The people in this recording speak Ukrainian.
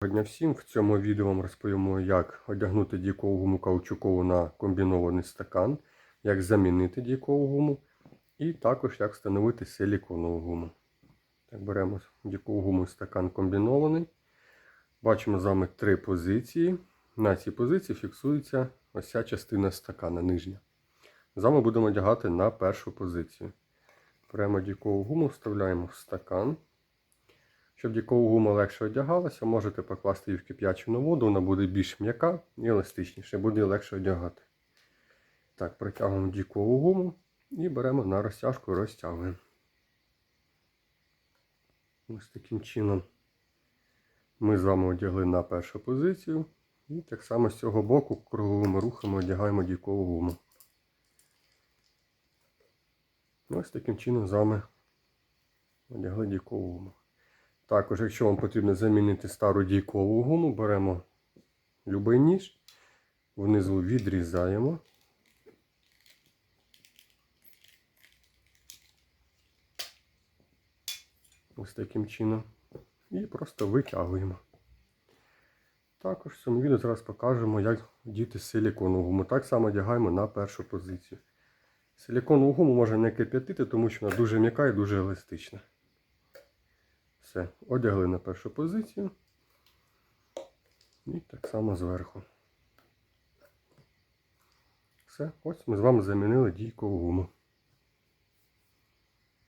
Доброго всім. В цьому відео вам розповімо, як одягнути дійкову гуму каучукову на комбінований стакан, як замінити дійкову гуму, і також як встановити силіконову гуму. Так, беремо дійкову гуму стакан комбінований. Бачимо з вами три позиції. На цій позиції фіксується ось ця частина стакана нижня. З вами будемо одягати на першу позицію. Беремо дійкову гуму, вставляємо в стакан. Щоб дійкова гума легше одягалася, можете покласти її в кип'ячену воду, вона буде більш м'яка і еластичніше, буде легше одягати. Так, протягуємо дійкову гуму і беремо на розтяжку і розтягуємо. Ось таким чином ми з вами одягли на першу позицію. І так само з цього боку круговими рухами одягаємо дійкову гуму. Ось таким чином з вами одягли дійкову гуму. Також, якщо вам потрібно замінити стару дійкову гуму, беремо будь-який ніж, внизу відрізаємо. Ось таким чином. І просто витягуємо. Також в цьому відео зараз покажемо, як діти силіконову гуму. Так само одягаємо на першу позицію. Силіконову гуму можна не кип'ятити, тому що вона дуже м'яка і дуже еластична. Все, одягли на першу позицію. І так само зверху. Все, ось ми з вами замінили дійкову гуму.